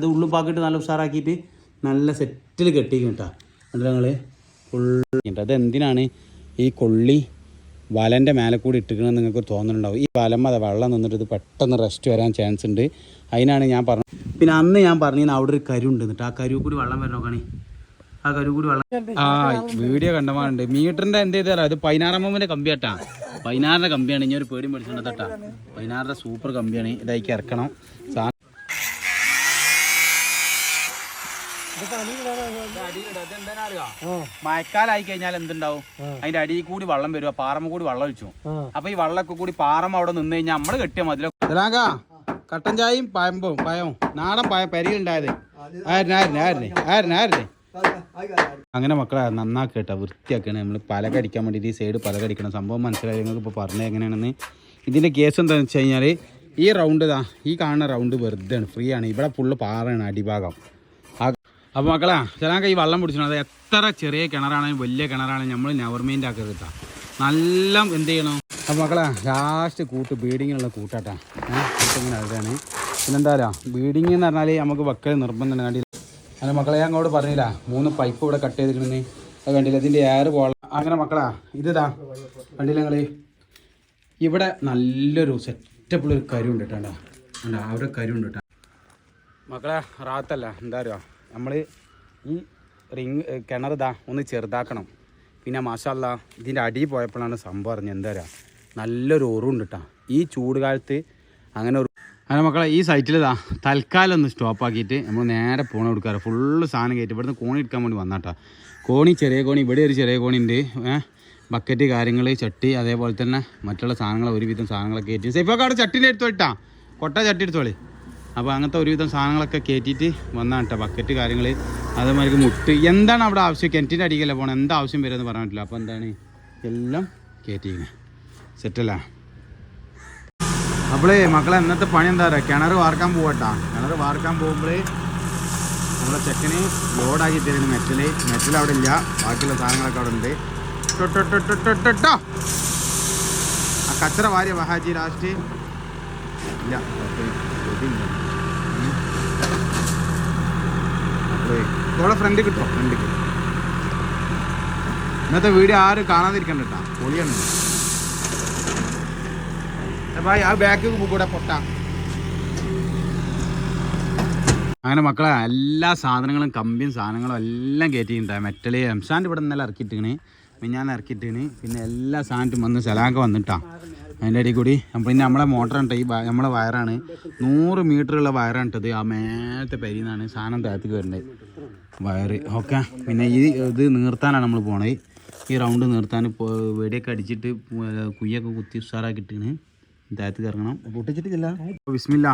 അത് പാക്കിട്ട് നല്ല ഉഷാറാക്കിയിട്ട് നല്ല സെറ്റിൽ കെട്ടിക്കും കേട്ടോ. എന്നിട്ട് ഞങ്ങൾ ഫുള്ള് അത് എന്തിനാണ് ഈ കൊള്ളി വലന്റെ മേലെ കൂടി ഇട്ടിക്കണമെന്ന് നിങ്ങൾക്ക് തോന്നുന്നുണ്ടാവും ഈ വലം അതെ വെള്ളം നിന്നിട്ട് ഇത് പെട്ടെന്ന് റെസ്റ്റ് വരാൻ ചാൻസ് ഉണ്ട്. അതിനാണ് ഞാൻ പറഞ്ഞത്. പിന്നെ അന്ന് ഞാൻ പറഞ്ഞിരുന്നു അവിടെ ഒരു കരു ഉണ്ട് എന്നിട്ട് ആ കരു കൂടി വെള്ളം വരണോ കാണി ആ കരു കൂടി വെള്ളം ആ വീഡിയോ കണ്ടമാറുണ്ട് മീറ്ററിന്റെ എന്ത് ചെയ്താലോ ഇത് പതിനാറാമ്മന്റെ കമ്പിയാട്ടാ. പതിനാറിന്റെ കമ്പിയാണ്. ഇനി ഒരു പേടി മേടിച്ചിട്ടുണ്ട് തട്ടാ പതിനാറിന്റെ സൂപ്പർ കമ്പിയാണ്. ഇതായിക്ക് ഇറക്കണം. മഴക്കാലായി കഴിഞ്ഞാൽ എന്തുണ്ടാവും? അതിന്റെ അടിയിൽ കൂടി വെള്ളം വരുവാ പാറമ്മ കൂടി വെള്ളം ഒഴിച്ചു. അപ്പൊ ഈ വെള്ളമൊക്കെ കൂടി പാറമ്മ അവിടെ നിന്ന് കഴിഞ്ഞാൽ നമ്മൾ കെട്ടിയ മതി. കട്ടൻ ചായയും പയമ്പും പയവും. നാടൻ പയ പെരിയുണ്ടായത്. ആയിരുന്നു ആയിരുന്നു ആയിരുന്നു ആയിരുന്നു ആയിരുന്നു. അങ്ങനെ മക്കളെ നന്നാക്കി കേട്ടോ വൃത്തിയാക്കണം നമ്മൾ പലകടിക്കാൻ വേണ്ടിയിട്ട് ഈ സൈഡ് പലകടിക്കണം സംഭവം മനസ്സിലായി. നിങ്ങൾക്ക് ഇപ്പോൾ പറഞ്ഞത് എങ്ങനെയാണെന്ന് ഇതിന്റെ കേസ് എന്താണെന്ന് വെച്ച് കഴിഞ്ഞാൽ ഈ റൗണ്ട് ഇതാ ഈ കാണുന്ന റൗണ്ട് വെറുതെ ആണ് ഫ്രീ ആണ്. ഇവിടെ ഫുള്ള് പാറയാണ് അടിഭാഗം. അപ്പോൾ മക്കളെ ചിലക്ക് ഈ വെള്ളം പിടിച്ചു അത് എത്ര ചെറിയ കിണറാണെങ്കിലും വലിയ കിണറാണെങ്കിലും നമ്മൾ നെവർ ആക്കി കേട്ടോ. നല്ല എന്ത് ചെയ്യണം? അപ്പോൾ മക്കളെ ലാസ്റ്റ് കൂട്ട് ബീഡിങ്ങിനുള്ള കൂട്ടാട്ടാ. ഇങ്ങനെ അതാണ് പിന്നെന്താ ബീഡിങ് എന്ന് പറഞ്ഞാൽ നമുക്ക് വെക്കൽ നിർബന്ധം കണ്ടില്ല? അങ്ങനെ മക്കളെ ഞാൻ അങ്ങോട്ട് പറഞ്ഞില്ല. മൂന്ന് പൈപ്പ് ഇവിടെ കട്ട് ചെയ്തിരിക്കണെന്ന് അത് കണ്ടില്ല? ഇതിന്റെ എയർ പോകാം അങ്ങനെ മക്കളാ ഇതാ കണ്ടില്ല നിങ്ങൾ ഇവിടെ നല്ലൊരു സെറ്റപ്പുള്ളൊരു കരുണ്ട് കേട്ടോ. അവിടെ കരുണ്ട് കേട്ടോ. മക്കളെ റാത്തല്ല. എന്താ നമ്മൾ ഈ റിങ് കിണർ ഇതാ ഒന്ന് ചെറുതാക്കണം. പിന്നെ മാഷല്ല ഇതിന്റെ അടിയിൽ പോയപ്പോഴാണ് സംഭവം അറിഞ്ഞത്. എന്താ പറയുക നല്ലൊരു ഉറുണ്ട് കേട്ടോ ഈ ചൂട് കാലത്ത് അങ്ങനെ ഒരു അങ്ങനെ മക്കളെ ഈ സൈറ്റിൽ ഇതാ തൽക്കാലം ഒന്ന് സ്റ്റോപ്പാക്കിയിട്ട് നമ്മൾ നേരെ പോണ കൊടുക്കാറ് ഫുള്ള് സാധനം കയറ്റി ഇവിടുന്ന് കോണി എടുക്കാൻ വേണ്ടി വന്നാട്ടാ കോണി ചെറിയ കോണി ഇവിടെ ഒരു ചെറിയ കോണി ഉണ്ട്. ബക്കറ്റ് കാര്യങ്ങൾ ചട്ടി അതേപോലെ തന്നെ മറ്റുള്ള സാധനങ്ങൾ ഒരുവിധം സാധനങ്ങളൊക്കെ കയറ്റി സേഫ് അവിടെ ചട്ടിന്റെ എടുത്തോട്ടാ കൊട്ട ചട്ടി എടുത്തോളി. അപ്പോൾ അങ്ങനത്തെ ഒരുവിധം സാധനങ്ങളൊക്കെ കയറ്റിയിട്ട് വന്നാണ് കേട്ടോ ബക്കറ്റ് കാര്യങ്ങൾ അതേമാതിരി മുട്ട്. എന്താണ് അവിടെ ആവശ്യം? കിണറ്റിന്റെ അടിക്കല്ലേ പോകണം എന്താ ആവശ്യം വരുമെന്ന് പറയാൻ പറ്റില്ല അപ്പോൾ എന്താണ്? എല്ലാം കയറ്റിയിരിക്കുന്നത് സെറ്റല്ല? അപ്പോളേ മക്കളെ ഇന്നത്തെ പണി എന്താ പറയുക കിണർ വാർക്കാൻ പോകട്ടാ കിണർ വാർക്കാൻ പോകുമ്പോൾ നമ്മളെ ചെക്കന് ലോഡാക്കി തരുന്നു മെറ്റൽ മെറ്റൽ അവിടെ ഇല്ല. ബാക്കിയുള്ള സാധനങ്ങളൊക്കെ അവിടെ ഉണ്ട്. ടൊട്ടൊട്ടൊട്ടൊട്ടൊട്ടോ. ആ കച്ചറ വാരിയ വഹാജി ലാസ്റ്റ് ഇല്ല. ഇതില്ല. ഇതോടെ ഫ്രണ്ട് കിട്ടോ? ഫ്രണ്ടിക്ക് ഇന്നത്തെ വീഡിയോ ആരും കാണാതിരിക്കണ്ട കേട്ടാ പൊളിയാണ് ഭായ് ആ ബാക്ക് കൂടെ പൊട്ട. അങ്ങനെ മക്കളെ എല്ലാ സാധനങ്ങളും കമ്പിയും സാധനങ്ങളും എല്ലാം കയറ്റിയിട്ടുണ്ടായി മെറ്റൽ എംസാന്റെ ഇവിടെ നിന്നെല്ലാം ഇറക്കിയിട്ടിങ്ങനെ മിഞ്ഞാന്ന് ഇറക്കിയിട്ടിന് പിന്നെ എല്ലാ സാധനത്തും വന്ന് സലാങ്ക വന്നിട്ടാ. അതിന്റെ ഇടയിൽ കൂടി. പിന്നെ നമ്മളെ മോട്ടറുണ്ട് ഈ നമ്മളെ വയറാണ്. നൂറ് മീറ്ററുള്ള വയറാണ് ഇട്ടത് ആ മേലത്തെ പരിന്നാണ് സാധനം താഴത്തേക്ക് വരേണ്ടത്. വയറ്. ഓക്കെ. പിന്നെ ഈ ഇത് നീർത്താനാണ് നമ്മൾ പോണത് ഈ റൗണ്ട് നിർത്താൻ ഇപ്പോൾ വെടിയൊക്കെ അടിച്ചിട്ട് കുയ്യൊക്കെ കുത്തി ഉഷാറാക്കിയിട്ടാണ് താഴത്തേക്ക് ഇറങ്ങണം. പൊട്ടിച്ചിട്ടില്ല വിസ്മില്ല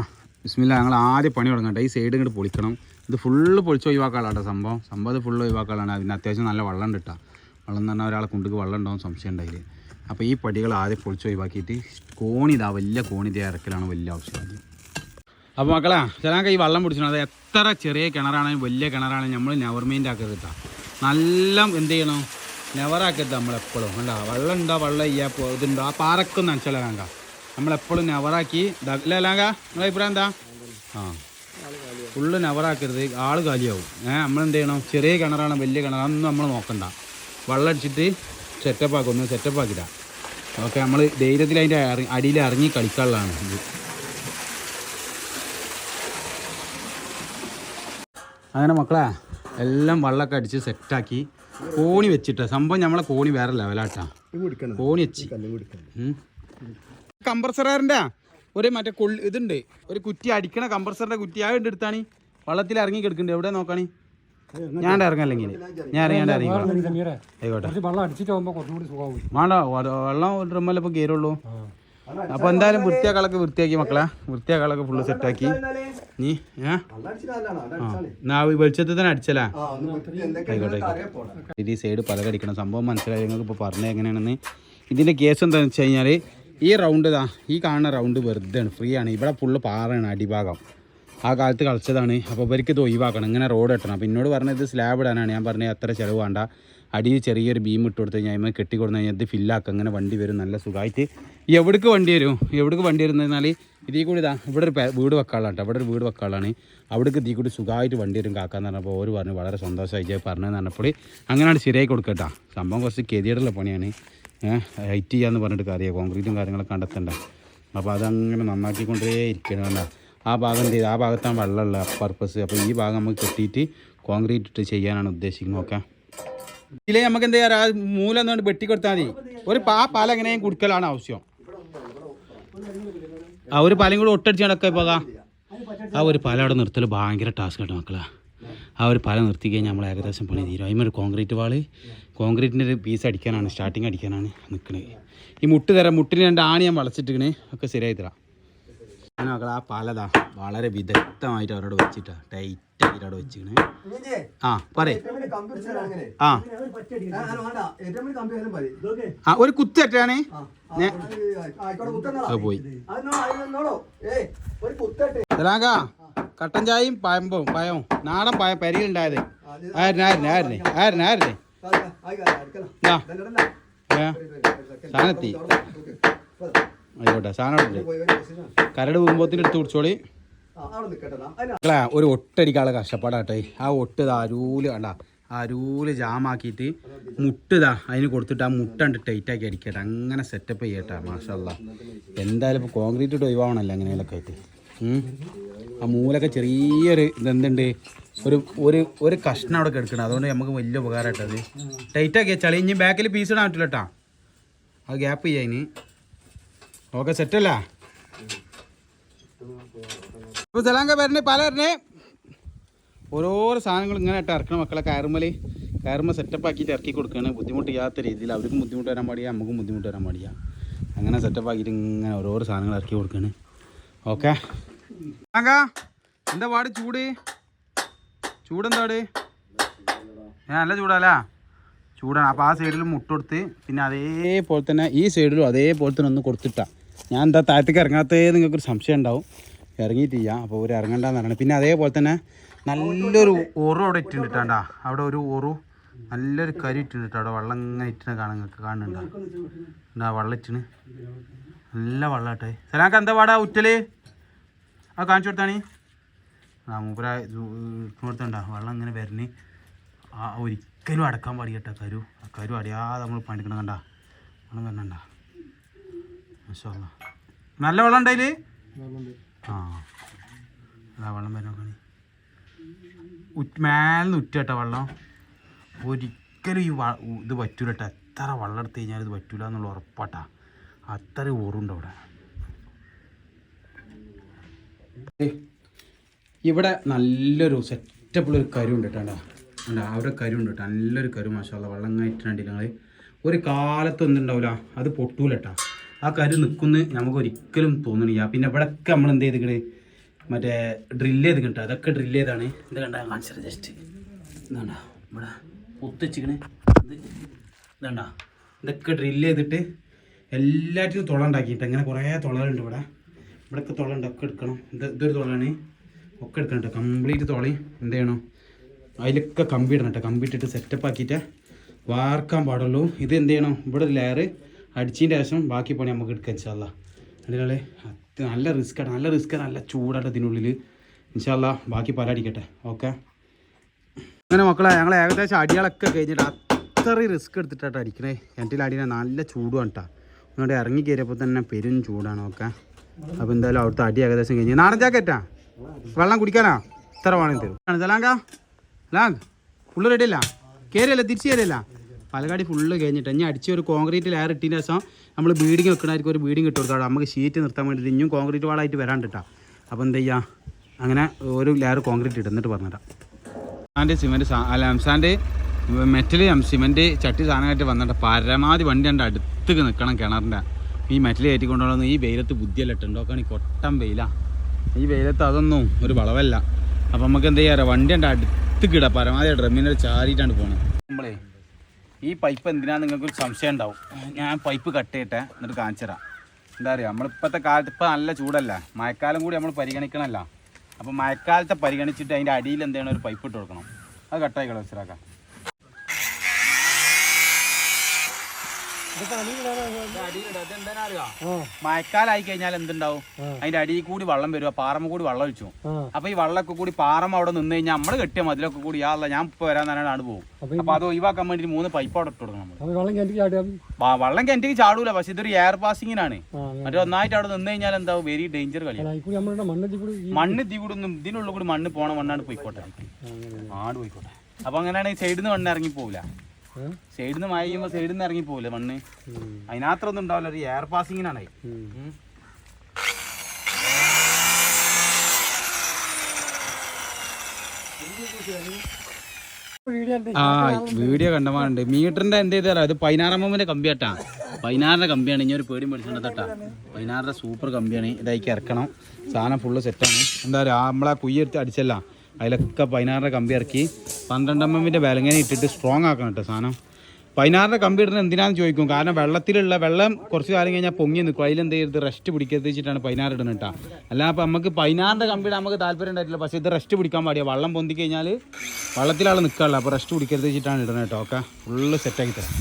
വിസ്മില്ല ഞങ്ങൾ ആദ്യം പണി തുടങ്ങട്ടെ ഈ സൈഡ് ഇങ്ങോട്ട് പൊളിക്കണം. ഇത് ഫുള്ള് പൊളിച്ച് ഒഴിവാക്കാളാട്ടോ സംഭവം. സംഭവം ഇത് ഫുള്ള് ഒഴിവാക്കാളാണ് അതിന് അത്യാവശ്യം നല്ല വെള്ളം ഉണ്ട് കേട്ടോ. വെള്ളം എന്ന് പറഞ്ഞാൽ ഒരാളെ കൊണ്ടുക്ക് വെള്ളം ഉണ്ടാവും. സംശയം ഉണ്ടായില്ല അപ്പോൾ ഈ പടികൾ ആദ്യം പൊളിച്ച് ഒഴിവാക്കിയിട്ട് കോണി വലിയ കോണിത ഇറക്കലാണ് വലിയ ആവശ്യം. അപ്പോൾ മക്കളാ ചിലക്ക് ഈ വെള്ളം പിടിച്ചിട്ടുണ്ട് അത് എത്ര ചെറിയ കിണറാണെങ്കിലും വലിയ കിണറാണെങ്കിലും നമ്മൾ നെവർ ആക്കി ആക്കരുത് നല്ല എന്ത് ചെയ്യണം? നെവറാക്കരുത് നമ്മളെപ്പോഴും അല്ല വെള്ളം ഉണ്ടോ വെള്ളം ഇയ്യാ ഇതുണ്ടോ? ആ പാറക്കൊന്നും ലാങ്ക. നമ്മളെപ്പോഴും നെവറാക്കി അല്ലേ ലാങ്ക? നിങ്ങളെ അഭിപ്രായം എന്താ? ആ. ഫുള്ള് നെവറാക്കരുത്. ആൾ കാലിയാവും. ഏഹ് നമ്മൾ എന്ത് ചെയ്യണം? ചെറിയ കിണറാണ് വലിയ കിണർ നമ്മൾ നോക്കണ്ട. വെള്ളം അടിച്ചിട്ട് സെറ്റപ്പ് ആക്കും. ഒന്ന് സെറ്റപ്പ് ആക്കില്ല ഓക്കെ നമ്മൾ ധൈര്യത്തിൽ അതിന്റെ അടിയിൽ ഇറങ്ങി കളിക്കാനുള്ളതാണ് ഇത്. അങ്ങനെ മക്കളെ എല്ലാം വെള്ളമൊക്കെ അടിച്ച് സെറ്റാക്കി കോണി വെച്ചിട്ട് സംഭവം നമ്മളെ കോണി വേറെ ലെവലാട്ടാ കോണി വെച്ച്. കമ്പ്രസറിന്റെ ഒരു മറ്റേ കൊള്ളി ഇതുണ്ട്. ഒരു കുറ്റി അടിക്കണ കമ്പ്രസറിന്റെ കുറ്റി. ആ എടുത്താണ് വെള്ളത്തിൽ ഇറങ്ങി കിടക്കുന്നുണ്ട്. എവിടെ നോക്കാണി? ഞാൻ ഇറങ്ങല്ലെങ്കിൽ ഞാൻ ഇറങ്ങാണ്ട് ഇറങ്ങിക്കോളാം ആയിക്കോട്ടെ. വേണ്ട വെള്ളം ഡ്രമ്മല്ലേ ഇപ്പൊ കയറുള്ളൂ അപ്പൊ എന്തായാലും വൃത്തിയാക്കളൊക്കെ വൃത്തിയാക്കി മക്കളെ. വൃത്തിയാക്കളൊക്കെ ഫുള്ള് സെറ്റാക്കി നീ ആ. വെളിച്ചത്തിൽ തന്നെ അടിച്ചല്ലേ ആയിക്കോട്ടെ ആയിക്കോട്ടെ. ഈ സൈഡ് പലകടിക്കണം. സംഭവം മനസ്സിലായി. നിങ്ങൾക്ക് ഇപ്പോൾ പറഞ്ഞത് എങ്ങനെയാണെന്ന്? ഇതിന്റെ കേസ് എന്താണെന്ന് വെച്ച് കഴിഞ്ഞാൽ ഈ റൗണ്ട് ഇതാ ഈ കാണുന്ന റൗണ്ട് വെറുതെ ആണ് ഫ്രീ ആണ്. ഇവിടെ ഫുള്ള് പാറയാണ് അടിഭാഗം. ആ കാലത്ത് കളിച്ചതാണ്. അപ്പോൾ ഇവർക്ക് ഇത് ഒഴിവാക്കണം. ഇങ്ങനെ റോഡ് കെട്ടണം. അപ്പോൾ എന്നോട് പറഞ്ഞത് സ്ലാബ് ഇടാനാണ്. ഞാൻ പറഞ്ഞത് അത്ര ചിലവ് വേണ്ട. അടിയിൽ ചെറിയൊരു ബീം ഇട്ട് കൊടുത്ത് കഴിഞ്ഞാൽ അതിന്മേൽ കെട്ടി കൊടുത്തു കഴിഞ്ഞാൽ ഇത് ഫില്ലാക്കുക അങ്ങനെ വണ്ടി വരും. നല്ല സുഖമായിട്ട് എവിടേക്ക് വണ്ടി വരും? എവിടേക്ക് വണ്ടി വരുന്നതെന്നാൽ ഇതിൽ കൂടി ഇതാ ഇവിടെ ഒരു വീട് വെക്കാളാണ് കേട്ടോ ഇവിടെ ഒരു വീട് വെക്കാളാണ് അവിടേക്ക് ഇതിൽ കൂടി സുഖമായിട്ട് വണ്ടി വരും കാക്കാന്ന് പറഞ്ഞപ്പോൾ ഓര് പറഞ്ഞു വളരെ സന്തോഷമായി പറഞ്ഞതെന്ന് പറഞ്ഞപ്പോൾ അങ്ങനെയാണ് ശരിയായി കൊടുക്കട്ടാ. സംഭവം കുറച്ച് കെതിയുടെ പണിയാണ്. ഹൈറ്റ് ചെയ്യാന്ന് പറഞ്ഞിട്ട് കാര്യമാണ് കോൺക്രീറ്റും കാര്യങ്ങളൊക്കെ കണ്ടെത്തണ്ട. അപ്പോൾ അതങ്ങനെ നന്നാക്കിക്കൊണ്ടേ ഇരിക്കണം ആ ഭാഗം എന്ത് ചെയ്ത് ആ ഭാഗത്താണ് വെള്ളമുള്ള പർപ്പസ് അപ്പോൾ ഈ ഭാഗം നമുക്ക് കെട്ടിയിട്ട് കോൺക്രീറ്റ് ഇട്ട് ചെയ്യാനാണ് ഉദ്ദേശിക്കുന്നത്. ഓക്കെ? ഇതിലെ നമുക്ക് എന്താ ചെയ്യാറ് ആ മൂല എന്നുകൊണ്ട് വെട്ടി കൊടുത്താൽ മതി. ഒരു പാ പാല എങ്ങനെയും കൊടുക്കലാണ് ആവശ്യം. ആ ഒരു പാലം കൂടെ ഒട്ടടിച്ച് നടക്കുക ഇപ്പോൾ ആ ഒരു പാല അവിടെ നിർത്തൽ ഭയങ്കര ടാസ്ക് ആയിട്ട് മക്കളാ. ആ ഒരു പാല നിർത്തി കഴിഞ്ഞാൽ നമ്മൾ ഏകദേശം പണി തീരും. അതിമൊരു കോൺക്രീറ്റ് വാൾ. കോൺക്രീറ്റിന്റെ ഒരു പീസ് അടിക്കാനാണ് സ്റ്റാർട്ടിങ് അടിക്കാനാണ് നിൽക്കുന്നത് ഈ മുട്ട് തരാം. മുട്ടിന് രണ്ട് ആണി ഞാൻ വളച്ചിട്ടിക്കണേ ഒക്കെ ശരിയായി തരാം. മക്കളെ ആ പാലതാ വളരെ വിദഗ്ധമായിട്ട് അവരോട് വെച്ചിട്ടാ ടൈറ്റ് ആയിട്ട് അവിടെ വെച്ചിക്കണേ ആ പറയേ ആ ആ ഒരു കുത്തി അറ്റാണ് അത് പോയി ഇതാകാ കട്ടൻ ചായയും പയമ്പവും പയവും നാടൻ പയ പരിയിലുണ്ടായത് ആയിരുന്നു ആയിരുന്നു ആയിരുന്നു ആയിരുന്നു ആയിരുന്നു സാധനത്തി ആയിക്കോട്ടെ സാധനം കരട് പോകുമ്പോത്തിന് എടുത്ത് കുടിച്ചോളി. അല്ലേ ഒരു ഒട്ടടിക്കാനുള്ള കഷ്ടപ്പാടാട്ടെ. ആ ഒട്ട് അരൂൽ കണ്ട അരൂൽ ജാമാക്കിയിട്ട് മുട്ടിതാ അതിന് കൊടുത്തിട്ട് ആ മുട്ടണ്ട് ടൈറ്റാക്കി അടിക്കട്ടെ. അങ്ങനെ സെറ്റപ്പ് ചെയ്യട്ടെ മാഷല്ല. എന്തായാലും ഇപ്പോൾ കോൺക്രീറ്റ് ഇട്ട് ഒഴിവാണല്ലോ അങ്ങനെയൊക്കെ ആയിട്ട്. ആ മൂലൊക്കെ ചെറിയൊരു ഇതെന്തുണ്ട് ഒരു ഒരു ഒരു കഷ്ണം അവിടെ കിടക്കണം അതുകൊണ്ട് നമുക്ക് വലിയ ഉപകാരമായിട്ടത്. ടൈറ്റാക്കി വെച്ചാൽ ഇനി ബാക്കിൽ പീസ് ഇടാൻ പറ്റില്ല കേട്ടോ അത് ഗ്യാപ്പ് ചെയ്യാൻ ഓക്കെ സെറ്റല്ല ഇപ്പോൾ സ്ഥലങ്ക വരണേ പല വരണേ. ഓരോരോ സാധനങ്ങൾ ഇങ്ങനെ ഇട്ട് ഇറക്കണം മക്കളെ കയറുമ്മൽ കയറുമ്പോൾ സെറ്റപ്പ് ആക്കിയിട്ട് ഇറക്കി കൊടുക്കുകയാണ് ബുദ്ധിമുട്ടില്ലാത്ത രീതിയിൽ അവർക്കും ബുദ്ധിമുട്ട് വരാൻ പാടില്ല നമുക്കും ബുദ്ധിമുട്ട് വരാൻ പാടില്ല. അങ്ങനെ സെറ്റപ്പ് ആക്കിയിട്ട് ഇങ്ങനെ ഓരോരോ സാധനങ്ങൾ ഇറക്കി കൊടുക്കുകയാണ് ഓക്കെ? എന്താ പാട് ചൂട്? ചൂടെന്താട് നല്ല ചൂടാലാ ചൂടാണ്. അപ്പോൾ ആ സൈഡിൽ മുട്ടെടുത്ത് പിന്നെ അതേപോലെ തന്നെ ഈ സൈഡിലും അതേപോലെ തന്നെ ഒന്ന് കൊടുത്തിട്ടാ. ഞാൻ എന്താ താഴത്തേക്ക് ഇറങ്ങാത്തേ നിങ്ങൾക്കൊരു സംശയം ഉണ്ടാവും. ഇറങ്ങിയിട്ടില്ല അപ്പോൾ ഒരു ഇറങ്ങണ്ടെന്ന് പറയണം. പിന്നെ അതേപോലെ തന്നെ നല്ലൊരു ഉറു അവിടെ ഇട്ടിട്ടാണ്ടാ. അവിടെ ഒരു ഉറു നല്ലൊരു കരി ഇട്ടിട്ടുണ്ട്. അവിടെ വെള്ളം ഇങ്ങനെ ഇട്ടിനെ കാണാൻ നിങ്ങൾക്ക് കാണുന്നുണ്ടോ. എന്താ വെള്ളം ഇട്ടിന്. നല്ല വെള്ളം വെള്ളമാട്ടെ സലാക്ക് എന്താ പാടാ ഉറ്റൽ ആ കാണിച്ചു കൊടുത്താണ് ആ മൂപ്പര കൊടുത്തണ്ട വെള്ളം ഇങ്ങനെ വരണ്. ആ ഒരിക്കലും അടക്കാൻ പാടിയട്ട കരു. ആ കരു അടിയാതെ നമ്മൾ പണിക്കണം കണ്ട. വെള്ളം വരണണ്ട. മാഷാ നല്ല വെള്ളം ഉണ്ടായിൽ ആ. അതാ വെള്ളം ഉറ്റ് മേലിന്ന് ഉറ്റേട്ട വെള്ളം. ഒരിക്കലും ഈ ഇത് പറ്റൂല കേട്ടോ എത്ര വെള്ളം എടുത്തു കഴിഞ്ഞാൽ ഇത് പറ്റൂല എന്നുള്ള ഉറപ്പാട്ടാ. അത്ര ഓറുണ്ട് അവിടെ. ഇവിടെ നല്ലൊരു സെറ്റപ്പുള്ളൊരു ഒരു കരു ഉണ്ട് കേട്ടോ. ഉണ്ട് അവിടെ കരു ഉണ്ട് കേട്ടോ. നല്ലൊരു കരു മാഷാല്ല വെള്ളം കയറ്റിട്ടുണ്ടെങ്കിൽ ഞങ്ങൾ ഒരു കാലത്ത് എന്തുണ്ടാവില്ല അത് പൊട്ടൂല കേട്ടോ ആ കാര്യം നിൽക്കുന്നു നമുക്ക് ഒരിക്കലും തോന്നണില്ല. പിന്നെ ഇവിടെയൊക്കെ നമ്മൾ എന്ത് ചെയ്തിക്കണ്? മറ്റേ ഡ്രില്ല് ചെയ്ത് കിട്ടുക അതൊക്കെ ഡ്രില്ല് ചെയ്താണ്. ഇത് കണ്ട കാണിച്ചത് ജസ്റ്റ് ഇതാണ്ട ഇവിടെ പൊത്തിച്ചിക്കണ്. ഇത് ഇതാണ്ട ഇതൊക്കെ ഡ്രില്ല് ചെയ്തിട്ട് എല്ലാറ്റിനും തുള ഉണ്ടാക്കിയിട്ട് അങ്ങനെ കുറേ തുളകളുണ്ട് ഇവിടെ. ഇവിടെയൊക്കെ തുളയുണ്ട് ഒക്കെ എടുക്കണം. ഇത് ഇതൊരു തുളയാണ്. ഒക്കെ എടുക്കണം കംപ്ലീറ്റ് തുളി. എന്ത് ചെയ്യണം? അതിലൊക്കെ കമ്പി ഇടണം കേട്ടോ കമ്പി ഇട്ടിട്ട് സെറ്റപ്പ് ആക്കിയിട്ട് വാർക്കാൻ പാടുള്ളൂ. ഇത് എന്ത് ചെയ്യണം? ഇവിടെ ഒരു ലെയർ അടിച്ചതിന്റെ ശേഷം ബാക്കി പണി നമുക്ക് എടുക്കാം ഇൻഷാല്ല അടികളെ അത് നല്ല റിസ്ക്കാണ് നല്ല റിസ്ക്കാണ് നല്ല ചൂടാണ് ഇതിനുള്ളിൽ ഇൻഷാല്ല ബാക്കി പല അടിക്കട്ടെ. ഓക്കെ? അങ്ങനെ മക്കളെ ഞങ്ങൾ ഏകദേശം അടികളൊക്കെ കഴിഞ്ഞിട്ട് അത്രയും റിസ്ക് എടുത്തിട്ടാണ് അടിക്കണേ. എന്റെ അടിനെ നല്ല ചൂടുമാണ് കേട്ടോ ഒന്നുകൂടെ ഇറങ്ങി കയറിയപ്പോൾ തന്നെ പെരും ചൂടാണ് ഓക്കെ? അപ്പോൾ എന്തായാലും അവിടുത്തെ അടി ഏകദേശം കഴിഞ്ഞ്. നാടൻ ജാക്കറ്റാ വെള്ളം കുടിക്കാനാ? ഇത്ര വേണമെങ്കിൽ തരും. സലാങ്ക? ലാങ് ഫുള്ള് റെഡിയല്ല കയറിയല്ല തിരിച്ചു കയറിയല്ല പാലക്കാട് ഫുള്ള് കഴിഞ്ഞിട്ട്. ഇനി അടിച്ച് ഒരു കോൺക്രീറ്റ് ലെയർ ഇട്ടതിന് ശേഷം നമ്മൾ ബീഡിങ് വെക്കണമായിരിക്കും. ഒരു ബീഡിങ് ഇട്ട് കൊടുക്കാം നമുക്ക് ഷീറ്റ് നിർത്താൻ വേണ്ടിയിട്ട് ഇനിയും കോൺക്രീറ്റ് വാളായിട്ട് വരാണ്ട് കേട്ടോ അപ്പോൾ എന്ത് ചെയ്യുക അങ്ങനെ ഒരു ലെയർ കോൺക്രീറ്റ് ഇടുന്നിട്ട് പറഞ്ഞുതരാം സാന്റെ സിമെന്റ് അല്ല എംസാന്റെ മെറ്റൽ സിമെന്റ് ചട്ടി സാധനമായിട്ട് വന്നിട്ട് പരമാവധി വണ്ടി കണ്ട് അടുത്തേക്ക് നിൽക്കണം കിണറിന്റെ ഈ മെറ്റൽ കയറ്റിക്കൊണ്ടുള്ള ഈ വെയിലത്ത് ബുദ്ധിയല്ല ഇട്ടുണ്ടോക്കാണ് ഈ കൊട്ടം വെയിലാ. ഈ വെയിലത്ത് അതൊന്നും ഒരു വളവല്ല. അപ്പം നമുക്ക് എന്ത് ചെയ്യാറ് വണ്ടി കണ്ട് അടുത്ത് കിട പരമാവധി ഡ്രമ്മിനെ ചാരിയിട്ടാണ് പോകണം നമ്മളേ ഈ പൈപ്പ് എന്തിനാ നിങ്ങൾക്ക് ഒരു സംശയം ഉണ്ടാവും? ഞാൻ പൈപ്പ് കട്ട് ചെയ്യട്ടെ എന്നിട്ട് കാണിച്ചു തരാം. എന്താ പറയുക നമ്മളിപ്പോഴത്തെ കാലത്ത് ഇപ്പം നല്ല ചൂടല്ല. മഴക്കാലം കൂടി നമ്മൾ പരിഗണിക്കണമല്ല അപ്പോൾ മഴക്കാലത്തെ പരിഗണിച്ചിട്ട് അതിന്റെ അടിയിൽ എന്തെങ്കിലും ഒരു പൈപ്പ് ഇട്ട് കൊടുക്കണം. അത് കട്ടായി കളച്ചിലാക്കാം ഇതൊക്കെ അടിയിലാണ് ആ മഴക്കാലായി കഴിഞ്ഞാൽ എന്തുണ്ടാവും. അതിന്റെ അടിയിൽ കൂടി വെള്ളം വരും പാറമ കൂടി വെള്ളം ഒഴിച്ചു. അപ്പൊ ഈ വെള്ളമൊക്കെ കൂടി പാറമ അവിടെ നിന്ന് കഴിഞ്ഞാൽ നമ്മൾ കെട്ടിയ മതിലൊക്കെ കൂടി യാല്ല ഞാൻ ഇപ്പൊ വരാൻ തന്നെ ആണ് പോകും അപ്പൊ അത് ഒഴിവാക്കാൻ വേണ്ടി മൂന്ന് പൈപ്പ് അവിടെ ഇട്ട് കൊടുക്കണം വെള്ളം കെന്റിക്ക് കിണറ്റിക്ക് ചാടൂല. പക്ഷെ ഇതൊരു എയർ പാസിങ്ങിനാണ് മറ്റേ ഒന്നായിട്ട് അവിടെ നിന്ന് കഴിഞ്ഞാൽ എന്താവും? വെരി ഡേഞ്ചർ കളി. മണ്ണ് തീ കൂടി ഒന്നും ഇതിനുള്ളിൽ കൂടി മണ്ണ് പോണ മണ്ണാണ് പോയിക്കോട്ടെ. ആട് പോയിക്കോട്ടെ. അപ്പൊ അങ്ങനെയാണെങ്കിൽ സൈഡിൽ നിന്ന് മണ്ണ് ഇറങ്ങി പോവില്ല? സൈഡിൽ നിന്ന് മഴ ചെയ്യുമ്പോൾ സൈഡിൽ നിന്ന് ഇറങ്ങി പോവില്ല മണ്ണ്? അതിനാത്രൊന്നും അതിനകത്തൊന്നും ഉണ്ടാവില്ല ഒരു എയർ പാസിങ്ങിനാണ്. ആ വീഡിയോ കണ്ടമാണ്ട് മീറ്ററിന്റെ എന്ത് ചെയ്താലോ അത് പതിനാറമ്മന്റെ കമ്പിയാട്ടാ. പതിനാറിന്റെ കമ്പിയാണ് ഇനി ഒരു പേടി മേടിച്ചിട്ടാ പതിനാറിന്റെ സൂപ്പർ കമ്പിയാണ്. ഇതായിക്ക് ഇറക്കണം സാധനം ഫുള്ള് സെറ്റാണ് എന്താ പറയുക നമ്മളെ കുയ്യെടുത്ത് അടിച്ചല്ല. അതിലൊക്കെ പതിനാറിന്റെ കമ്പി ഇറക്കി. പന്ത്രണ്ട് എം എമ്മിന്റെ ബലങ്ങനെ ഇട്ടിട്ട് സ്ട്രോങ് ആക്കണം കേട്ടോ സാധനം. പതിനാറിന്റെ കമ്പി ഇടുന്നത് എന്തിനാന്ന് ചോദിക്കും? കാരണം വെള്ളത്തിലുള്ള വെള്ളം കുറച്ച് കാലം കഴിഞ്ഞാൽ പൊങ്ങി നിൽക്കും അതിലെന്ത് ചെയ്ത് റെസ്റ്റ് പിടിക്കരുത് പതിനാറ് ഇടുന്നത് കേട്ടോ അല്ല അപ്പം നമുക്ക് പതിനാറിന്റെ കമ്പി ഇടാൻ നമുക്ക് താല്പര്യം ഉണ്ടായിട്ടില്ല. പക്ഷേ ഇത് റെസ്റ്റ് പിടിക്കാൻ പാടിയ. വെള്ളം പൊന്തി കഴിഞ്ഞാൽ വെള്ളത്തിലാൾ നിൽക്കാറില്ല അപ്പോൾ റെസ്റ്റ് പിടിക്കരുത് വെച്ചിട്ടാണ് ഇടുന്നത് കേട്ടോ ഓക്കെ. ഫുള്ള് സെറ്റാക്കി തരാം.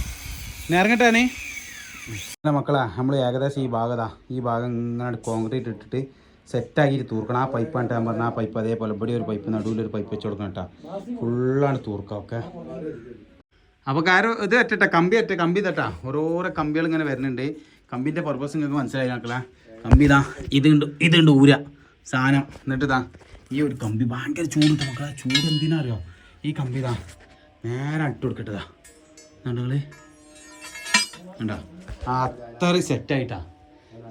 മക്കളാ മക്കളെ നമ്മൾ ഏകദേശം ഈ ഭാഗതാ ഈ ഭാഗം ഇങ്ങനെ കോൺക്രീറ്റ് ഇട്ടിട്ട് സെറ്റാക്കിയിട്ട് തൂർക്കണം. ആ പൈപ്പ് ഞാൻ പറഞ്ഞാൽ ആ പൈപ്പ് അതേപോലെ ഇവിടെ ഒരു പൈപ്പ് നടുവിലൊരു പൈപ്പ് വെച്ച് കൊടുക്കണം കേട്ടോ. ഫുള്ളാണ് തൂർക്കുക ഒക്കെ. അപ്പോൾ കാര്യം ഇത് അറ്റട്ടെ കമ്പി അറ്റ കമ്പി തട്ടാ ഓരോരോ കമ്പികൾ ഇങ്ങനെ വരുന്നുണ്ട്. കമ്പിന്റെ പർപ്പസ് നിങ്ങൾക്ക് മനസ്സിലായി നോക്കളാ കമ്പി ഇതാ ഇതുണ്ട് ഇതുണ്ട് ഊര സാധനം. എന്നിട്ട് ഇതാ ഈ ഒരു കമ്പി ഭയങ്കര ചൂട് മക്കളെ. ചൂട് എന്തിനാ അറിയോ? ഈ കമ്പി ഇതാ നേരെ ഇട്ട് കൊടുക്കട്ടതാ കണ്ടോ അത്ര സെറ്റായിട്ടാ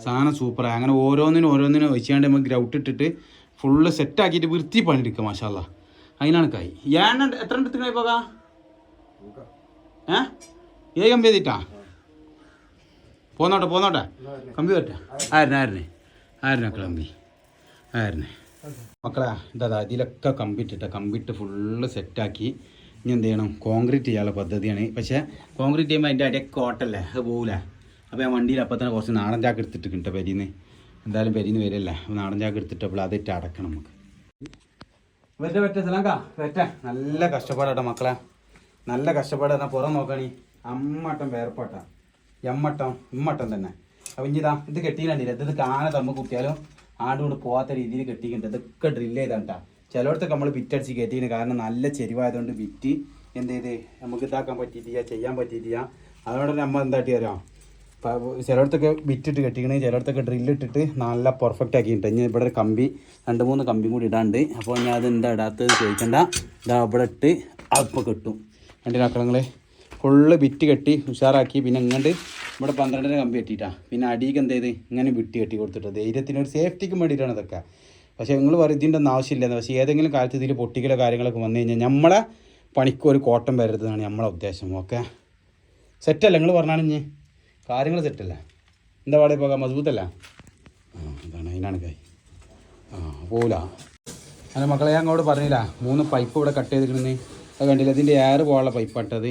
സാധനം സൂപ്പറായി അങ്ങനെ ഓരോന്നിനും ഓരോന്നിനും വെച്ചാണ്ട് നമ്മൾ ഗ്രൗട്ട് ഇട്ടിട്ട് ഫുള്ള് സെറ്റാക്കിയിട്ട് വൃത്തി പണിയെടുക്കുക മാഷാല്ല. അതിനാണ് കൈ. ഏണ്ണ എത്ര എടുത്തിക്കണേ പോകാം ഏ? ഏ കമ്പി ചെയ്തിട്ടാ? പോന്നോട്ടെ പോന്നോട്ടെ. കമ്പി പറ്റാ ആയിരുന്നു. ആയിരുന്നു ആയിരുന്നു കമ്പി ആയിരുന്നു. മക്കളെ ഇതാ ഇതിലൊക്കെ കമ്പിട്ടിട്ട കമ്പിട്ട് ഫുള്ള് സെറ്റാക്കി ഇനി എന്ത് ചെയ്യണം? കോൺക്രീറ്റ് ചെയ്യാനുള്ള പദ്ധതിയാണ്. പക്ഷേ കോൺക്രീറ്റ് ചെയ്യുമ്പോൾ അതിന്റെ അടിയൊക്കെ കോട്ടല്ലേ അത് പോകില്ല അപ്പോൾ ഞാൻ വണ്ടിയിൽ അപ്പം തന്നെ കുറച്ച് നാടൻ ചാക്ക് എടുത്തിട്ട് കിട്ടും പെരീന്ന്. എന്തായാലും പെരീന്ന് വരില്ല നാടൻ ചാക്ക് എടുത്തിട്ടപ്പോൾ അതിട്ട് അടക്കണം നമുക്ക്. വെറ്റ വെറ്റ സലാങ്ക. വെറ്റ നല്ല കഷ്ടപ്പാടാട്ടോ മക്കളെ. നല്ല കഷ്ടപ്പാടാ. പുറം നോക്കണി. അമ്മട്ടം വേർപ്പാട്ടാ. എമ്മട്ടം ഇമ്മട്ടം തന്നെ. അപ്പം ഇനി ഇതാ ഇത് കെട്ടിയില്ല ഇത് കാന തമ്മ കുത്തിയാലും ആണ്ടുകൊണ്ട് പോകാത്ത രീതിയിൽ കെട്ടിയിട്ടുണ്ട് ഇതൊക്കെ ഡ്രില്ല് ചെയ്താട്ടാ. ചിലയിടത്തൊക്കെ നമ്മൾ വിറ്റടിച്ച് കയറ്റിന് കാരണം നല്ല ചെരിവായതുകൊണ്ട് വിറ്റ് എന്ത് ചെയ്ത്? നമുക്ക് ഇതാക്കാൻ പറ്റിയിട്ടില്ല ചെയ്യാൻ പറ്റിയിട്ടില്ല. അതുകൊണ്ട് തന്നെ നമ്മൾ എന്താട്ടി തരാം? ചിലയിടത്തൊക്കെ വിറ്റിട്ട് കെട്ടിക്കണേ ചിലയിടത്തൊക്കെ ഡ്രില്ലിട്ടിട്ട് നല്ല പെർഫെക്റ്റ് ആക്കിയിട്ട് ഇനി ഇവിടെ ഒരു കമ്പി രണ്ട് മൂന്ന് കമ്പിയും കൂടി ഇടാണ്ട്. അപ്പോൾ ഞാൻ അത് എന്താ ഇടാത്തത് ചോദിക്കണ്ട ഇതാ ഇവിടെ ഇട്ട് അപ്പം കെട്ടും. രണ്ട് മക്കളങ്ങളെ ഫുള്ള് വിറ്റ് കെട്ടി ഉഷാറാക്കി. പിന്നെ ഇങ്ങോട്ട് ഇവിടെ പന്ത്രണ്ടര കമ്പി കെട്ടിയിട്ടാണ് പിന്നെ അടിക്ക് എന്ത് ചെയ്ത്? ഇങ്ങനെ വിട്ട് കെട്ടി കൊടുത്തിട്ട്. ധൈര്യത്തിന് ഒരു സേഫ്റ്റിക്ക് വേണ്ടിയിട്ടാണ് ഇതൊക്കെ. പക്ഷേ നിങ്ങൾ ഇതിന്റെ ഒന്നും ആവശ്യമില്ല പക്ഷേ ഏതെങ്കിലും കാലത്ത് ഇതിൽ പൊട്ടിക്കലോ കാര്യങ്ങളൊക്കെ വന്നു കഴിഞ്ഞാൽ നമ്മളെ പണിക്ക് ഒരു കോട്ടം വരരുതെന്നാണ് നമ്മളെ ഉദ്ദേശം. ഓക്കെ? സെറ്റല്ല നിങ്ങൾ പറഞ്ഞാണ് കാര്യങ്ങൾ സെറ്റല്ല? എന്താ പാടെ പോകാം മസ്ബൂത്തല്ല? ആ അതാണ് അതിനാണ് കൈ ആ പോല അങ്ങനെ മക്കളെ ഞാൻ അങ്ങോട്ട് പറഞ്ഞില്ല. മൂന്ന് പൈപ്പ് ഇവിടെ കട്ട് ചെയ്തിട്ടുണ്ടെന്ന് അത് കണ്ടില്ല? ഇതിന്റെ എയർ പോകാനുള്ള പൈപ്പ് ഇട്ടത്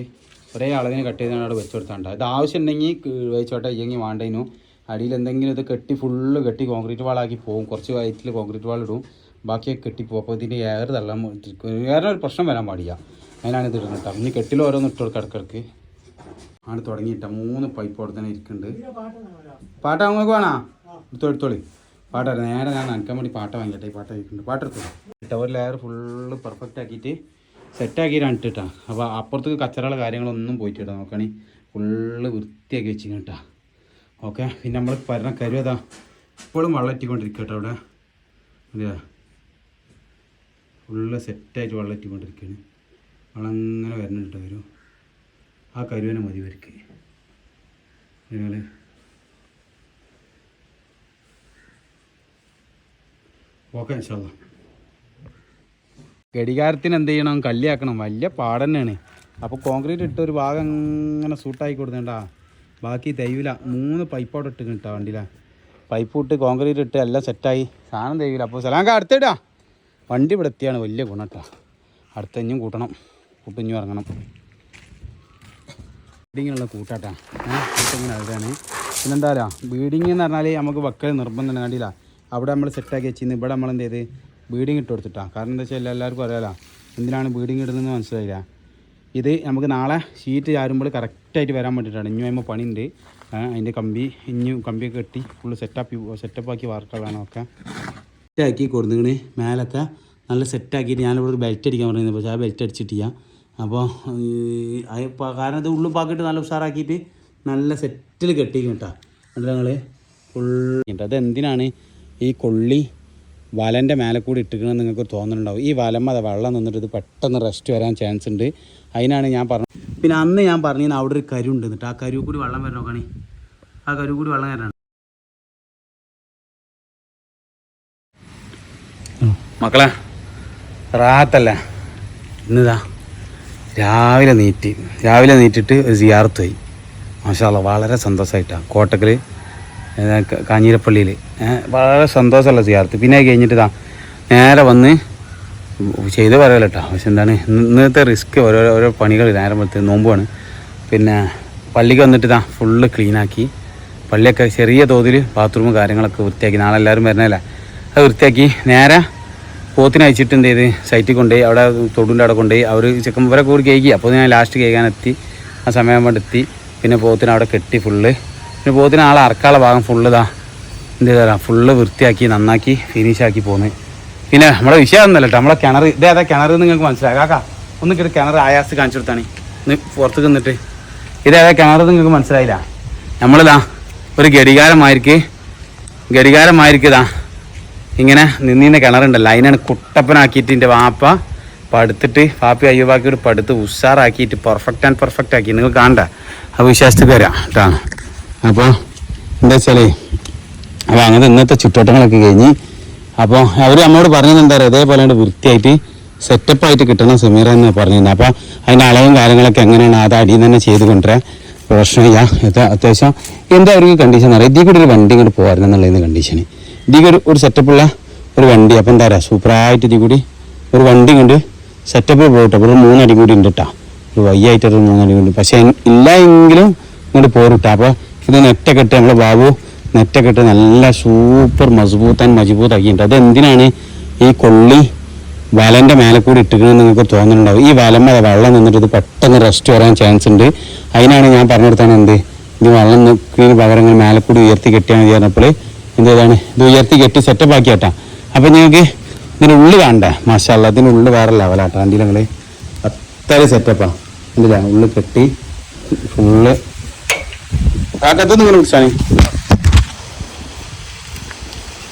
ഒരേ അളവിന് കട്ട് ചെയ്താണ് അവിടെ വെച്ച് കൊടുത്താണ്ട്? ഇത് ആവശ്യമുണ്ടെങ്കിൽ വെച്ചോട്ടെ ഇല്ലെങ്കിൽ വേണ്ടതിനു അടിയിൽ എന്തെങ്കിലും ഇത് കെട്ടി ഫുള്ള് കെട്ടി കോൺക്രീറ്റ് വാളാക്കി പോകും കുറച്ച് വയറ്റിൽ കോൺക്രീറ്റ് വാൾ ഇടും. ബാക്കിയൊക്കെ കെട്ടിപ്പോകും അപ്പോൾ ഇതിന്റെ എയർ തള്ളാൻ ഒരു പ്രശ്നം വരാൻ പാടില്ല. അതിനാണ് ഇത് ഇടുന്നത് ഇനി കെട്ടിൽ ഓരോന്ന് ഇട്ട് കൊടുക്കുക ഇടക്കിടക്ക് ആണ് തുടങ്ങിയിട്ട മൂന്ന് പൈപ്പ് അവിടെ തന്നെ ഇരിക്കുന്നുണ്ട്. പാട്ട നിങ്ങൾക്ക് വേണോ എടുത്തോ എടുത്തോളി പാട്ട നേരെ ഞാൻ നനക്കാൻ വേണ്ടി പാട്ട വാങ്ങിയിട്ട് ഈ പാട്ട ഇരിക്കുന്നുണ്ട് പാട്ട് എടുത്തോ? ഇട്ട ഒരു ലെയർ ഫുള്ള് പെർഫെക്റ്റ് ആക്കിയിട്ട് സെറ്റാക്കിയിട്ടാണ് ഇട്ടിട്ടാ. അപ്പോൾ അപ്പുറത്തേക്ക് കച്ചറകളെ കാര്യങ്ങളൊന്നും പോയിട്ടിട്ടാ നോക്കുകയാണെങ്കിൽ ഫുള്ള് വൃത്തിയാക്കി വെച്ചിങ്ങനെ കേട്ടാ ഓക്കെ പിന്നെ നമ്മൾ പരണ കരുവതാ ഇപ്പോഴും വെള്ളം ഇട്ടിക്കൊണ്ടിരിക്കുക കേട്ടോ അവിടെ. അതെയാ? ഫുള്ള് സെറ്റായിട്ട് വെള്ളറ്റിക്കൊണ്ടിരിക്കുകയാണ് വളങ്ങനെ അങ്ങനെ വരുന്നുണ്ട് വരും ആ കരുവനെ മതി വരയ്ക്ക് നിങ്ങൾ ഓക്കെ ഇൻഷാല്ല ഘടികാരത്തിന് എന്ത് ചെയ്യണം? കല്ലിയാക്കണം വലിയ പാടന്നെയാണ്. അപ്പോൾ കോൺക്രീറ്റ് ഇട്ട ഒരു ഭാഗം ഇങ്ങനെ സൂട്ടാക്കി കൊടുത്തേണ്ടാ. ബാക്കി തൈവില മൂന്ന് പൈപ്പോടെ ഇട്ട് കിട്ടാ വണ്ടിയില. പൈപ്പ് ഇട്ട് കോൺക്രീറ്റ് ഇട്ട് എല്ലാം സെറ്റായി സാധനം തൈവില. അപ്പോൾ സലാങ്ക അടുത്തിടാ. വണ്ടി ഇവിടെ എത്തിയാണ്. വലിയ ഗുണം കേട്ടോ. അടുത്ത കൂട്ടണം. കൂട്ടിഞ്ഞും ഇറങ്ങണം. ബീഡിങ്ങിനുള്ള കൂട്ടാട്ടാ. കൂട്ടിങ്ങനെ അതാണ് പിന്നെന്താ ബീഡിങ് എന്ന് പറഞ്ഞാൽ നമുക്ക് വെക്കൽ നിർബന്ധം കണ്ടില്ല? അവിടെ നമ്മൾ സെറ്റാക്കി വെച്ചിരുന്നു ഇവിടെ നമ്മൾ എന്ത് ചെയ്ത്? ബീഡിങ് ഇട്ട് കൊടുത്തിട്ടാ. കാരണം എന്താ വെച്ചാൽ എല്ലാവർക്കും അറിയാലോ. എന്തിനാണ് ബീഡിങ് ഇടുന്നതെന്ന് മനസ്സിലായില്ല. ഇത് നമുക്ക് നാളെ ഷീറ്റ് ചാരുമ്പോൾ കറക്റ്റായിട്ട് വരാൻ വേണ്ടിയിട്ടാണ് ഇനി വരുമ്പോൾ പണിയുണ്ട്. അതിന്റെ കമ്പി ഇനി കമ്പിയൊക്കെ കെട്ടി ഫുള്ള് സെറ്റപ്പ് സെറ്റപ്പാക്കി വാർക്കളാണ് ഒക്കെ. സെറ്റാക്കി കൊടുത്തിങ്ങനെ മേലൊക്കെ നല്ല സെറ്റാക്കിയിട്ട് ഞാനിവിടെ ബെൽറ്റ് അടിക്കാൻ പറയുന്നത് പക്ഷേ ആ ബെൽറ്റ് അടിച്ചിട്ടില്ല. അപ്പോൾ ഈ കാരണം ഇത് ഉള്ളും പാക്കിയിട്ട് നല്ല ഉഷാറാക്കിയിട്ട് നല്ല സെറ്റിൽ കെട്ടിക്കും കേട്ടോ എന്നിട്ട് ഞങ്ങൾ ഫുൾ അത് എന്തിനാണ് ഈ കൊള്ളി വലന്റെ മേലെ കൂടി ഇട്ടിക്കണമെന്ന് നിങ്ങൾക്ക് തോന്നുന്നുണ്ടാവും ഈ വലം അത് വെള്ളം നിന്നിട്ട് ഇത് പെട്ടെന്ന് റെസ്റ്റ് വരാൻ ചാൻസ് ഉണ്ട്. അതിനാണ് ഞാൻ പറഞ്ഞത്. പിന്നെ അന്ന് ഞാൻ പറഞ്ഞിരുന്നു അവിടെ ഒരു കരു ഉണ്ട് എന്നിട്ട് ആ കരു കൂടി വെള്ളം വരണം നോക്കണേ. ആ കരു കൂടി വെള്ളം വരണം. മക്കളെ റാത്തല്ല ഇന്നിതാ രാവിലെ നീറ്റി രാവിലെ നീറ്റിട്ട് ഒരു സിയാർത്ത് പോയി മാഷാല്ല വളരെ സന്തോഷമായിട്ടാണ് കോട്ടക്കൽ കാഞ്ഞിരപ്പള്ളിയിൽ വളരെ സന്തോഷമുള്ള സിയാർത്ത്. പിന്നെ കഴിഞ്ഞിട്ട് നേരെ വന്ന് ചെയ്ത് പറയല കേട്ടോ പക്ഷെ എന്താണ് ഇന്നത്തെ റിസ്ക് ഓരോ ഓരോ പണികൾ നേരം വെളുത്ത് നോമ്പുമാണ് പിന്നെ പള്ളിക്ക് വന്നിട്ട് ഇതാ ഫുള്ള് ക്ലീനാക്കി. പള്ളിയൊക്കെ ചെറിയ തോതിൽ ബാത്റൂം കാര്യങ്ങളൊക്കെ വൃത്തിയാക്കി. നാളെ എല്ലാവരും വരണല്ലേ? അത് വൃത്തിയാക്കി നേരെ പോത്തിനെ അയച്ചിട്ട് എന്ത് ചെയ്ത്? സൈറ്റിൽ കൊണ്ടുപോയി അവിടെ തൊടുന്റെ അവിടെ കൊണ്ടുപോയി. അവർ ചെക്കൻ ഇവരെ കൂടി കേൾക്കി. അപ്പോൾ ഞാൻ ലാസ്റ്റ് കേൾക്കാനെത്തി ആ സമയം കൊണ്ട് എത്തി. പിന്നെ പോത്തിനെ അവിടെ കെട്ടി ഫുള്ള് പിന്നെ പോത്തിന് ആളെ അറക്കാനുള്ള ഭാഗം ഫുള്ള് ഇതാ. എന്ത് ചെയ്താ? ഫുള്ള് വൃത്തിയാക്കി നന്നാക്കി ഫിനിഷാക്കി പോന്ന്. പിന്നെ നമ്മുടെ വിഷയം ഒന്നല്ല കേട്ടോ നമ്മളെ കിണർ ഇതേ അതാ കിണർ നിങ്ങൾക്ക് മനസ്സിലാക്കാം ഒന്ന് കിട്ടി കിണർ ആയാസ് കാണിച്ചു കൊടുത്താണ് ഇന്ന് പുറത്ത് നിന്നിട്ട് ഇതേ അതാ കിണർ നിങ്ങൾക്ക് മനസ്സിലായില്ല? നമ്മളിതാ ഒരു ഘടികാരമായിരിക്കും ഘടികാരമായിരിക്കും ഘടികാരമായിരിക്കതാ ഇങ്ങനെ നിന്നിന്ന് കിണറുണ്ടല്ലോ അതിനാണ് കുട്ടപ്പനാക്കിയിട്ട് എന്റെ വാപ്പ പടുത്തിട്ട് പാപ്പി ഒരു പടുത്ത് ഉഷാറാക്കിയിട്ട് പെർഫെക്റ്റ് ആൻഡ് പെർഫെക്റ്റ് ആക്കി. നിങ്ങൾ കാണണ്ട. ആ വിശ്വാസത്തിൽ വരാം കേട്ടോ. അപ്പോൾ എന്താ വെച്ചാലേ അപ്പോൾ അങ്ങനത്തെ ഇന്നത്തെ ചുറ്റോട്ടങ്ങളൊക്കെ കഴിഞ്ഞ് അപ്പോൾ അവർ നമ്മളോട് പറഞ്ഞത് എന്താ പറയുക ഇതേപോലെ വൃത്തിയായിട്ട് സെറ്റപ്പായിട്ട് കിട്ടണം സമീറ എന്ന് പറഞ്ഞിരുന്നത് അപ്പോൾ അതിന്റെ അളവും കാര്യങ്ങളൊക്കെ എങ്ങനെയാണ്? അത് അടിയിൽ തന്നെ ചെയ്ത് കൊണ്ടുവരാൻ പ്രശ്നമില്ല അത്യാവശ്യം എന്താ ഒരു കണ്ടീഷൻ എന്ന് പറയുക ഇതിൽ കൂടി ഒരു വണ്ടി ഇങ്ങോട്ട് പോകാറുണ്ട് എന്നുള്ളതിന് കണ്ടീഷന് ഇതിൽ ഒരു ഒരു സെറ്റപ്പുള്ള ഒരു വണ്ടി. അപ്പം എന്താ പറയുക? സൂപ്പറായിട്ട് ഇതിൽ കൂടി ഒരു വണ്ടി കൊണ്ട് സെറ്റപ്പ് പോയിട്ട് അപ്പോൾ ഒരു മൂന്നടി കൂടി ഉണ്ട് കേട്ടോ ഒരു വയ്യായിട്ടൊരു മൂന്നടി കൂടി പക്ഷേ ഇല്ല എങ്കിലും ഇങ്ങോട്ട് പോരുട്ടാ. അപ്പോൾ ഇത് നെറ്റൊക്കെ ഇട്ട് നമ്മളെ ബാബു നെറ്റൊക്കെ ഇട്ട് നല്ല സൂപ്പർ മസ്ബൂത്താൻ അത് എന്തിനാണ് ഈ കൊള്ളി വലന്റെ മേലെ കൂടി ഇട്ടിക്കണമെന്ന് നിങ്ങൾക്ക് തോന്നുന്നുണ്ടാവും. ഈ വലം അത് വെള്ളം നിന്നിട്ട് ഇത് പെട്ടെന്ന് റെസ്റ്റ് വരാൻ ചാൻസ് ഉണ്ട്. അതിനാണ് ഞാൻ പറഞ്ഞെടുത്താണ് എന്ത്? ഇത് വെള്ളം നിൽക്കുന്നതിന് പകരം ഇങ്ങനെ മേലെ കൂടി ഉയർത്തി കെട്ടിയാൽ മതി പറഞ്ഞപ്പോൾ എന്ത് ചെയ്താണ് ഇത് ഉയർത്തി കെട്ടി സെറ്റപ്പ് ആക്കിയാട്ടാ. അപ്പം നിങ്ങൾക്ക് ഇതിന്റെ ഉള്ളിൽ കാണണ്ടേ? മാഷാല്ല ഇതിന്റെ ഉള്ളിൽ വേറെ ലെവലാട്ടോ വണ്ടി നിങ്ങൾ അത്ര സെറ്റപ്പാണ് എന്തില്ല ഉള്ളിൽ കെട്ടി ഫുള്ള് കാക്കത്തൊന്നും ഇങ്ങനെ പിടിച്ചാണേ.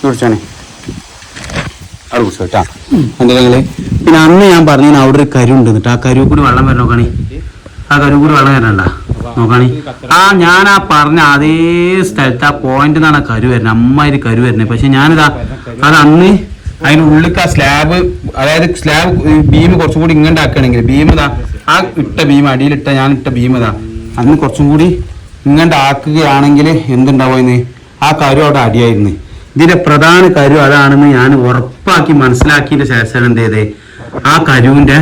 പിടിച്ചാണേ. അവിടെ പിടിച്ചോ കേട്ടാ. എന്തെങ്കിലും പിന്നെ അന്ന് ഞാൻ പറഞ്ഞു അവിടെ ഒരു കരു ഉണ്ട് എന്നിട്ട് ആ കരു കൂടി വെള്ളം വരണോ നോക്കണേ ആ കരു കൂടി വെള്ളം വരണ്ട നോക്കണേ. ആ ഞാൻ ആ പറഞ്ഞ അതേ സ്ഥലത്ത് ആ പോയിന്റ് നിന്നാണ് ആ കരു വരുന്നത്. പക്ഷെ ഞാനിതാ അത് അന്ന് അതിന് ഉള്ളിൽ ആ സ്ലാബ് അതായത് സ്ലാബ് ബീം കുറച്ചും കൂടി ഇങ്ങോട്ട് ആക്കണെങ്കിൽ ബീം ഇതാ ആ ഇട്ട ബീം അടിയിലിട്ട ഞാൻ ഇട്ട ബീം ഇതാ അന്ന് കുറച്ചും കൂടി ഇങ്ങോട്ട് ആക്കുകയാണെങ്കിൽ എന്തുണ്ടാവുമെന്ന് ആ കരു അവിടെ അടിയായിരുന്നു. ഇതിന്റെ പ്രധാന കരു അതാണെന്ന് ഞാൻ ഉറപ്പാക്കി മനസ്സിലാക്കിയതിന്റെ ശേഷം എന്ത് ചെയ്തേ? ആ കരുവിന്റെ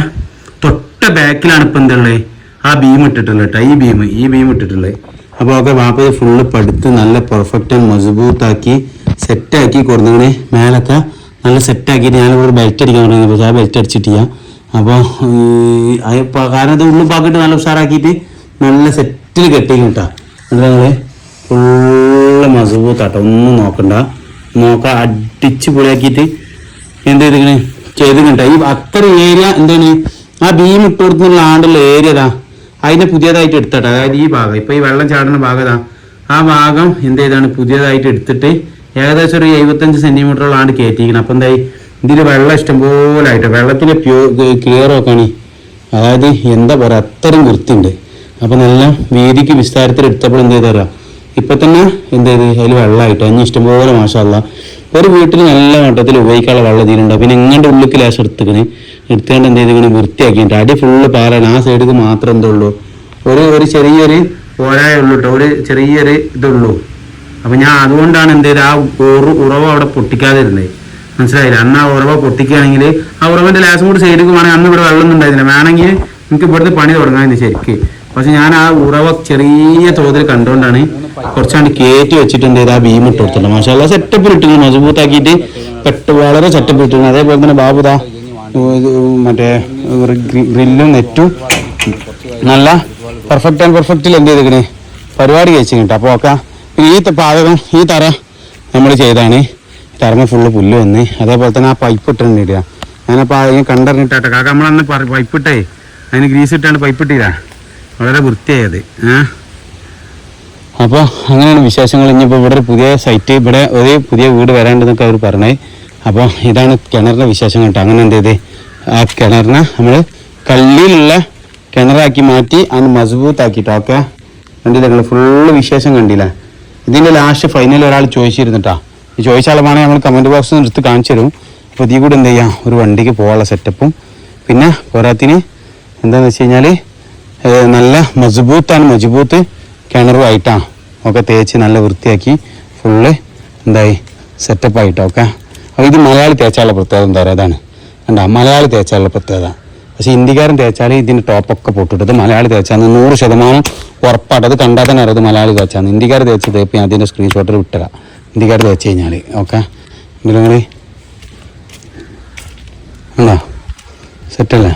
തൊട്ട ബാക്കിലാണ് ഇപ്പൊ എന്തുള്ളത്? ആ ബീം ഇട്ടിട്ടുള്ള കേട്ടോ ഈ ബീം ഈ ബീം ഇട്ടിട്ടുള്ളത് അപ്പോൾ ഒക്കെ വാപ്പ ഫുള്ള് പടുത്ത് നല്ല പെർഫെക്റ്റ് മജബൂത്താക്കി സെറ്റാക്കി കൊടുത്തങ്ങനെ മേലൊക്കെ നല്ല സെറ്റാക്കിയിട്ട് ഞാനിവിടെ ബെൽറ്റ് അടിക്കാൻ തുടങ്ങി. പക്ഷേ ആ ബെൽറ്റ് അടിച്ചിട്ടില്ല അപ്പോൾ കാരണം ഇത് ഉള്ളിൽ പാക്കിട്ട് നല്ല ഉഷാറാക്കിയിട്ട് നല്ല സെറ്റിൽ കെട്ടിയും കേട്ടോ എന്നിട്ട് ഞങ്ങൾ ഫുള്ള് മസബൂത്താട്ടോ ഒന്നും നോക്കണ്ട. നോക്കാം അടിച്ച് പൊളിയാക്കിയിട്ട് എന്ത് ചെയ്തിങ്ങനെ ചെയ്തിട്ടുണ്ട് ഈ അത്ര ഏരിയ എന്താണ്? ആ ബീം ഇട്ട് കൊടുത്തുള്ള ആണ്ടുള്ള ഏരിയ അതിനെ പുതിയതായിട്ട് എടുത്തട്ടെ. അതായത് ഈ ഭാഗം. ഇപ്പൊ ഈ വെള്ളം ചാടുന്ന ഭാഗം ആ ഭാഗം എന്ത് ചെയ്താണ്? പുതിയതായിട്ട് എടുത്തിട്ട് ഏകദേശം ഒരു എഴുപത്തഞ്ച് സെന്റിമീറ്ററോളം കയറ്റിയിരിക്കുന്നത് അപ്പൊ എന്തായി? ഇതിൽ വെള്ളം ഇഷ്ടംപോലെ ആയിട്ട് വെള്ളത്തിന് പ്യൂ ക്ലിയർ നോക്കാണ്. അതായത് എന്താ പറയുക അത്രയും വൃത്തിയുണ്ട്. അപ്പൊ നല്ല വീതിക്ക് വിസ്താരത്തിൽ എടുത്തപ്പോൾ എന്ത് ചെയ്താ ഇപ്പൊ തന്നെ എന്ത് ചെയ്ത്? അതിൽ വെള്ളമായിട്ട്. അതിന് ഇഷ്ടംപോലെ മാഷല്ല ഒരു വീട്ടിൽ നല്ല മട്ടത്തിൽ ഉപയോഗിക്കാനുള്ള വെള്ളം ഇതിലുണ്ട്. പിന്നെ ഇങ്ങോട്ട് ഉള്ളിക്ക് ലേശം എടുത്തിക്കണ്. എടുത്തുകൊണ്ട് എന്ത് ചെയ്തിങ്ങനെ വൃത്തിയാക്കിയിട്ട് അടി ഫുള്ള് പാറാണ് ആ സൈഡിൽ മാത്രം എന്തുള്ളൂ ഒരു ഒരു ചെറിയൊരു ഓരായ ഉള്ളൂ കേട്ടോ ഒരു ചെറിയൊരു ഇതുള്ളൂ. അപ്പൊ ഞാൻ അതുകൊണ്ടാണ് എന്ത് ചെയ്തത്? ആ ഉറു ഉറവ് അവിടെ പൊട്ടിക്കാതിരുന്നത് മനസ്സിലായില്ല? അന്ന് ആ ഉറവ പൊട്ടിക്കുകയാണെങ്കിൽ ആ ഉറവന്റെ ലാസം കൂടി സൈഡിൽ വേണമെങ്കിൽ അന്ന് ഇവിടെ വെള്ളം ഒന്നും ഉണ്ടായിരുന്നില്ല. വേണമെങ്കിൽ നിങ്ങൾക്ക് ഇവിടുത്തെ പണി തുടങ്ങാമെന്ന് ശരിക്ക്. പക്ഷെ ഞാൻ ആ ഉറവ ചെറിയ തോതിൽ കണ്ടുകൊണ്ടാണ് കുറച്ചാണ്ട് കയറ്റി വെച്ചിട്ടുണ്ട് ഇത് ആ ബീം ഇട്ട് കൊടുത്തിട്ടുണ്ട് മാഷാല്ല സെറ്റപ്പിൽ ഇട്ടു മജബൂത്താക്കിയിട്ട് പെട്ട് വളരെ സെറ്റപ്പിൽ ഇട്ടിരുന്നു അതേപോലെ തന്നെ ബാബുദാ മറ്റേ ഗ്രില്ലും നെറ്റും നല്ല പെർഫെക്റ്റ് ആൻഡ് പെർഫെക്റ്റിൽ എന്ത് ചെയ്തിക്കണേ പരിപാടി കഴിച്ചു കേട്ടോ അപ്പോൾ ഒക്കെ ഈ പാചകം ഈ തറ നമ്മൾ ചെയ്താണ്. തറമ ഫുള്ള് പുല്ല് വന്ന് അതേപോലെ തന്നെ ആ പൈപ്പ് ഇട്ടിട്ടുണ്ട് ഞാനപ്പോൾ അതിന് കണ്ടറിഞ്ഞിട്ടാട്ടെ. കാക്ക നമ്മളന്ന് പൈപ്പ് ഇട്ടേ. അതിന് ഗ്രീസ് ഇട്ടാണ് പൈപ്പ് ഇട്ടില്ല. വളരെ വൃത്തിയായത്. ഏഹ് അപ്പോൾ അങ്ങനെയാണ് വിശേഷങ്ങൾ. ഇനിയിപ്പോൾ ഇവിടെ ഒരു പുതിയ സൈറ്റ് ഇവിടെ ഒരു പുതിയ വീട് വരാണ്ടെന്നൊക്കെ അവർ പറഞ്ഞത് അപ്പോൾ ഇതാണ് കിണറിന്റെ വിശേഷം കേട്ടോ. അങ്ങനെ എന്ത് ചെയ്ത്? ആ കിണറിനെ നമ്മൾ കല്ലിലുള്ള കിണറാക്കി മാറ്റി അത് മസ്ബൂത്താക്കിട്ടോ. ഓക്കെ? കണ്ടില്ല നിങ്ങൾ? ഫുള്ള് വിശേഷം കണ്ടില്ല? ഇതിന്റെ ലാസ്റ്റ് ഫൈനൽ ഒരാൾ ചോദിച്ചിരുന്നിട്ടാ ഈ ചോദിച്ച ആളുമാണെങ്കിൽ നമ്മൾ കമന്റ് ബോക്സിൽ എടുത്ത് കാണിച്ചു തരും. അപ്പോൾ ഇതിൽ കൂടെ എന്ത് ചെയ്യാം? ഒരു വണ്ടിക്ക് പോകാനുള്ള സെറ്റപ്പും പിന്നെ പോരാത്തിന് എന്താണെന്ന് വെച്ച് കഴിഞ്ഞാൽ നല്ല മജ്ബൂത്താണ് മജ്ബൂത്ത്. കിണറുമായിട്ടാണ് ഒക്കെ തേച്ച് നല്ല വൃത്തിയാക്കി ഫുള്ള് എന്തായി? സെറ്റപ്പ് ആയിട്ടോ ഒക്കെ. അപ്പോൾ ഇത് മലയാളി തേച്ചാലുള്ള പ്രത്യേകത എന്താ പറയുക അതാണ്. കണ്ട മലയാളി തേച്ചാലുള്ള പ്രത്യേകത. പക്ഷേ ഇന്ത്യക്കാരൻ തേച്ചാൽ ഇതിന്റെ ടോപ്പൊക്കെ പൊട്ടിട്ടത് മലയാളി തേച്ചാന്ന് നൂറ് ശതമാനം ഉറപ്പായിട്ട് അത് കണ്ടാൽ തന്നെ അറിയാം ഇത് മലയാളി തേച്ചാന്ന്. ഇന്ത്യക്കാർ തേച്ച് തേപ്പ് ഞാൻ അതിന്റെ സ്ക്രീൻഷോട്ടിൽ വിട്ടുക ഇന്ത്യക്കാർ തേച്ച് കഴിഞ്ഞാൽ ഓക്കെ നിങ്ങൾ ഉണ്ടോ സെറ്റല്ലേ